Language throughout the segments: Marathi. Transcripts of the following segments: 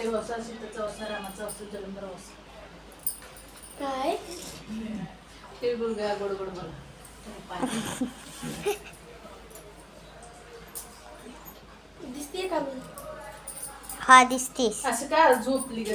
सीताचा रामाचा जलंधर वसा काय तिळगुळ घ्या गोड गोड बोला दिसते का मी हा दिसतीस असं काय झोपली का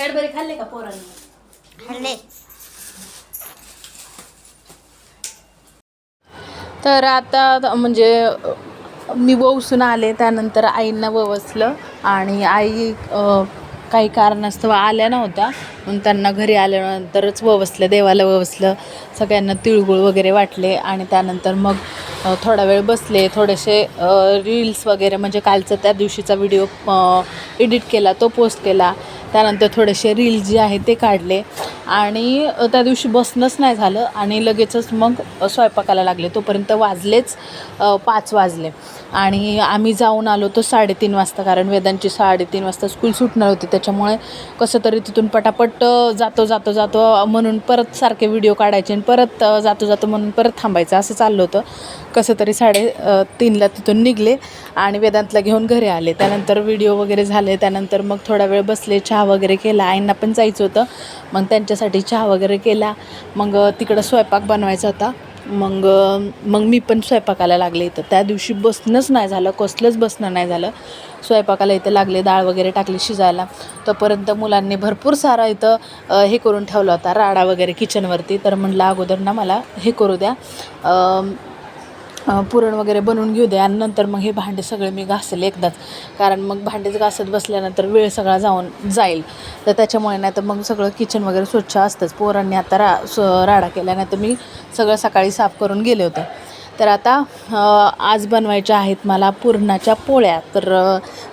कॅडबरी खाल्ले का पोरांनी? हल्ले तर आता त- म्हणजे अ, मी ववसून आले त्यानंतर आईंना ववसलं आणि आई अ, काही कारणास्तव आल्या नव्हत्या. म्हणून त्यांना घरी आल्यानंतरच ववसलं देवाला ववसलं सगळ्यांना तिळगुळ वगैरे वाटले आणि त्यानंतर मग अ, थोडा वेळ बसले. थोडेसे रील्स वगैरे म्हणजे कालचा त्या दिवशीचा व्हिडिओ एडिट केला तो पोस्ट केला. त्यानंतर थोडेसे रील जे आहे ते काढले. आणि त्या दिवशी बसणंच नाही झालं आणि लगेचच मग स्वयंपाकाला लागले. तोपर्यंत वाजलेच पाच वाजले. आणि आम्ही जाऊन आलो तो साडेतीन वाजता कारण वेदांची साडेतीन वाजता स्कूल सुटणार होती. त्याच्यामुळे कसं तरी तिथून पटापट जातो जातो जातो म्हणून परत सारखे व्हिडिओ काढायचे आणि परत जातो जातो म्हणून परत थांबायचं. असं चाललं होतं. कसं तरी साडे तीनला तिथून निघले आणि वेदांतला घेऊन घरी आले. त्यानंतर व्हिडिओ वगैरे झाले. त्यानंतर मग थोडा वेळ बसले चहा चहा वगैरे केला आईंना पण जायचं होतं. मग त्यांच्यासाठी चहा वगैरे केला. मग तिकडं स्वयंपाक बनवायचा होता. मग मग मी पण स्वयंपाकाला लागले इथं. त्या दिवशी बसणंच नाही झालं कसलंच बसणं नाही झालं. स्वयंपाकाला इथं लागले डाळ वगैरे टाकली शिजायला. तोपर्यंत मुलांनी भरपूर सारा इथं हे करून ठेवला होता राडा वगैरे किचनवरती तर म्हणलं अगोदर ना मला हे करू द्या. पुरण वगैरे बनवून घेऊ दे आणि नंतर मग हे भांडे सगळे मी घासेल एकदाच. कारण मग भांडेच घासत बसल्यानंतर वेळ सगळा जाऊन जाईल. तर त्याच्यामुळे नाही तर मग सगळं किचन वगैरे स्वच्छ असतंच. पोरांनी आता रा स राडा केल्या नाही तर मी सगळं सकाळी साफ करून गेले होते. तर आता आज बनवायच्या आहेत मला पुरणाच्या पोळ्या. तर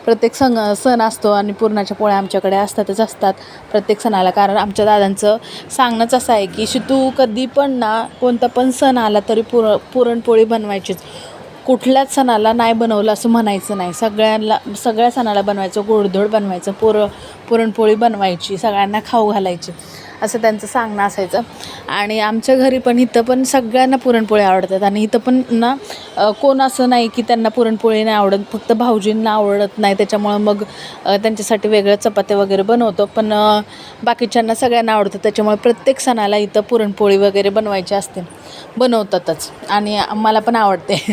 प्रत्येक सण सण असतो आणि पुरणाच्या पोळ्या आमच्याकडे असतातच असतात प्रत्येक सणाला. कारण आमच्या दादांचं सांगणंच असं आहे की शितू कधी पण ना कोणता पण सण आला तरी पुर पुरणपोळी बनवायचीच. कुठल्याच सणाला नाही बनवलं असं म्हणायचं नाही. सगळ्यांना सगळ्या सणाला बनवायचं गोडधोड बनवायचं पुर पुरणपोळी बनवायची सगळ्यांना खाऊ घालायची असं त्यांचं सांगणं असायचं. आणि आमच्या घरी पण इथं पण सगळ्यांना पुरणपोळी आवडतात. आणि इथं पण ना कोण असं नाही की त्यांना पुरणपोळी नाही आवडत फक्त भाऊजींना आवडत नाही. त्याच्यामुळं मग त्यांच्यासाठी वेगळ्या चपात्या वगैरे बनवतो. पण बाकीच्यांना सगळ्यांना आवडतं. त्याच्यामुळे प्रत्येक सणाला इथं पुरणपोळी वगैरे बनवायची असते. बनवतातच. आणि मला पण आवडते.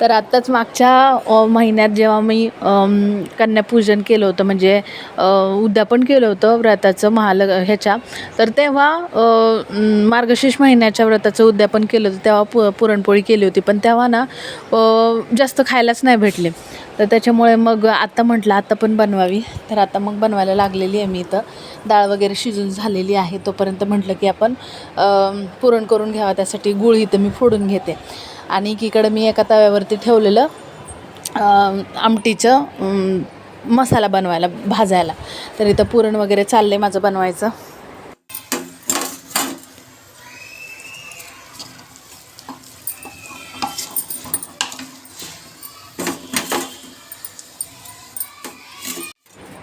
तर आत्ताच मागच्या महिन्यात जेव्हा मी कन्यापूजन केलं होतं म्हणजे उद्यापन केलं होतं व्रताचं महाल ह्याच्या तर तेव्हा मार्गशीर्ष महिन्याच्या व्रताचं उद्यापन केलं होतं तेव्हा पु पुरणपोळी केली होती. पण तेव्हा ना जास्त खायलाच नाही भेटले. तर त्याच्यामुळे मग आत्ता म्हटलं आत्ता पण बनवावी. तर आता मग बनवायला लागलेली आहे मी इथं. डाळ वगैरे शिजून झालेली आहे तोपर्यंत म्हटलं की आपण पुरण करून घ्यावा त्यासाठी गुळ इथं मी फोडून घेते. आणि एकीकडं मी एका तव्यावरती ठेवलेलं आमटीचं मसाला बनवायला भाजायला. तर इथं पुरण वगैरे चाललं आहे माझं बनवायचं.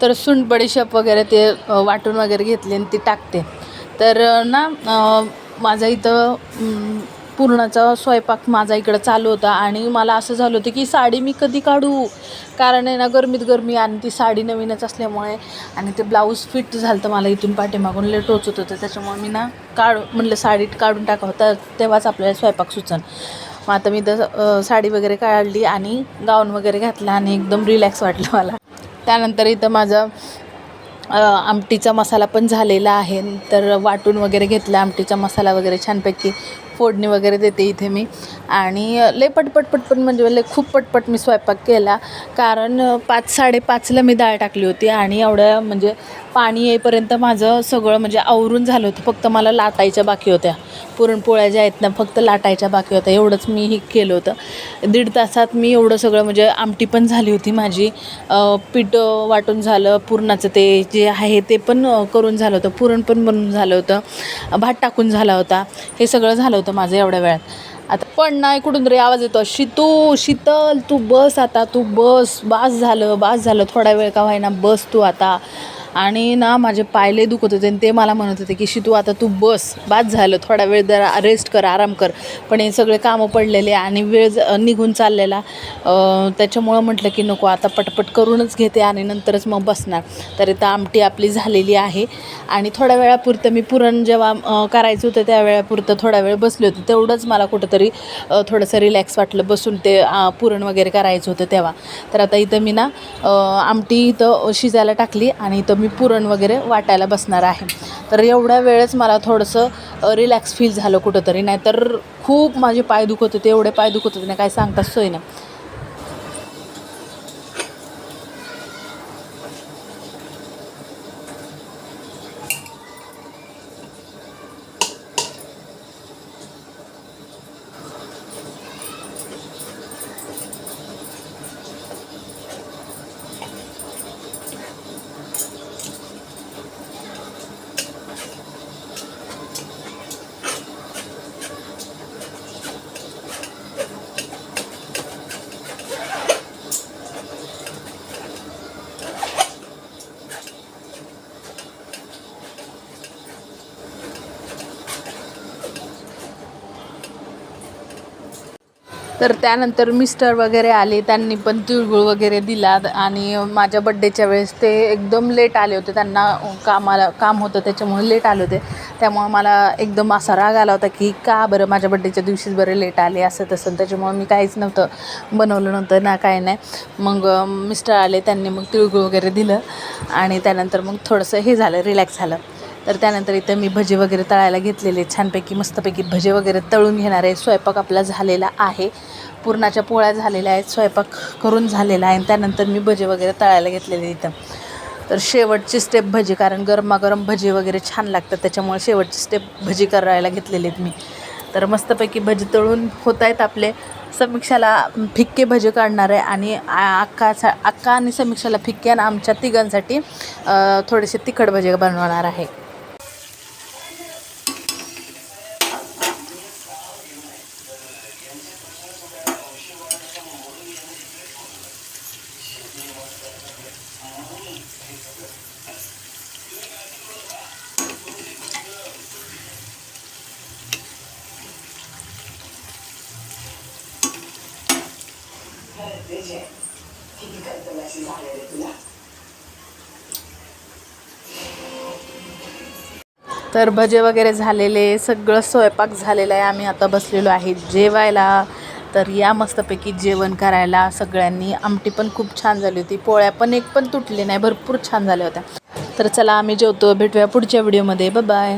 तर सुंट बडीशेप वगैरे ते वाटून वगैरे घेतले आणि ती टाकते. तर ना माझं इथं पुरणाचा स्वयंपाक माझा इकडं चालू होता आणि मला असं झालं होतं की साडी मी कधी काढू? कारण आहे ना गरमीत गरमी आणि ती साडी नवीनच असल्यामुळे आणि ते ब्लाऊज फिट झालं तर मला इथून पाठीमागून लय टोचत होतं. त्याच्यामुळे मी ना काढ म्हणलं साडी काढून टाका होता तेव्हाच आपल्याला स्वयंपाक सुचन. मग आता मी तर साडी वगैरे काढली आणि गाऊन वगैरे घातला आणि एकदम रिलॅक्स वाटलं मला. त्यानंतर इथं माझं आमटीचा मसाला पण झालेला आहे. तर वाटून वगैरे घेतला आमटीचा मसाला वगैरे छानपैकी. फोडणी वगैरे देते इथे मी. आणि लय पटपट पटपट म्हणजे लय खूप पटपट मी स्वयंपाक केला. कारण पाच साडेपाचला मी डाळ टाकली होती आणि एवढ्या म्हणजे पाणी येईपर्यंत माझं सगळं म्हणजे आवरून झालं होतं. फक्त मला लाटायच्या बाकी होत्या. पुरणपोळ्या ज्या आहेत ना फक्त लाटायच्या बाकी होत्या. एवढंच मी हे केलं होतं. दीड तासात मी एवढं सगळं म्हणजे आमटी पण झाली होती माझी. पीठ वाटून झालं पुरणाचं ते जे आहे ते पण करून झालं होतं. पुरण पण बनून झालं होतं. भात टाकून झाला होता. हे सगळं झालं होतं माझं एवढ्या वेळात. आता पण नाही कुठून तरी आवाज येतो. शितू शीतल तू बस आता तू बस. बास झालं बास झालं. थोडा वेळ का व्हायना बस तू आता. आणि ना माझे पायले दुखत होते आणि ते मला म्हणत होते की शितू आता तू बस बाद झालं थोडा वेळ जरा रेस्ट कर आराम कर. पण हे सगळे कामं पडलेले आणि वेळ निघून चाललेला. त्याच्यामुळं म्हटलं की नको आता पटपट करूनच घेते आणि नंतरच मग बसणार. तर इथं आमटी आपली झालेली आहे. आणि थोड्या वेळापुरतं मी पुरण जेव्हा करायचं होतं त्या वेळापुरतं थोडा वेळ बसले होते. तेवढंच मला कुठंतरी थोडंसं रिलॅक्स वाटलं बसून ते पुरण वगैरे करायचं होतं तेव्हा. तर आता इथं मी ना आमटी इथं शिजायला टाकली आणि इथं मी पुरण वगैरे वाटायला बसणार आहे. तर एवढ्या वेळेस मला थोडंसं रिलॅक्स फील झालं कुठंतरी. नाहीतर खूप माझे पाय दुखत होते. एवढे पाय दुखत होते. ना काय सांगताच सोय नाही. तर त्यानंतर मिस्टर वगैरे आले त्यांनी पण तिळगुळ वगैरे दिला आणि माझ्या बड्डेच्या वेळेस ते एकदम लेट आले होते. त्यांना कामाला काम होतं त्याच्यामुळे लेट आले होते. त्यामुळे मला एकदम असा राग आला होता की का बरं माझ्या बड्डेच्या दिवशीच बरं लेट आले असं तसं. त्याच्यामुळे मी काहीच नव्हतं बनवलं नव्हतं ना काय नाही. मग मिस्टर आले त्यांनी मग तिळगुळ वगैरे दिलं आणि त्यानंतर मग थोडंसं हे झालं रिलॅक्स झालं. तर त्यानंतर इथं मी भजे वगैरे तळायला घेतलेले छानपैकी मस्तपैकी भजे वगैरे तळून घेणार आहे. स्वयंपाक आपला झालेला आहे. पुरणाच्या पोळ्या झालेल्या आहेत स्वयंपाक करून झालेला आहे. आणि त्यानंतर मी भजे वगैरे तळायला घेतलेले इथं. तर शेवटची स्टेप भजी कारण गरमागरम भजी वगैरे छान लागतात त्याच्यामुळे शेवटची स्टेप भजी करायला घेतलेली आहेत मी. तर मस्तपैकी भजी तळून होत आहेत आपले. समीक्षाला फिक्के भजे काढणार आहे आणि अक्का अक्का आणि समीक्षाला फिक्के आणि आमच्या तिघांसाठी थोडेसे तिखट भजे बनवणार आहे. तर भजे वगैरे झालेले सगळं स्वयंपाक झालेला आहे. आम्ही आता बसलेलो आहे जेवायला. तर या मस्तपैकी जेवण करायला सगळ्यांनी. आमटी पण खूप छान झाली होती. पोळ्या पण एक पण तुटली नाही भरपूर छान झाल्या होत्या. तर चला आम्ही जेवतो. भेटूया पुढच्या व्हिडिओमध्ये. बाय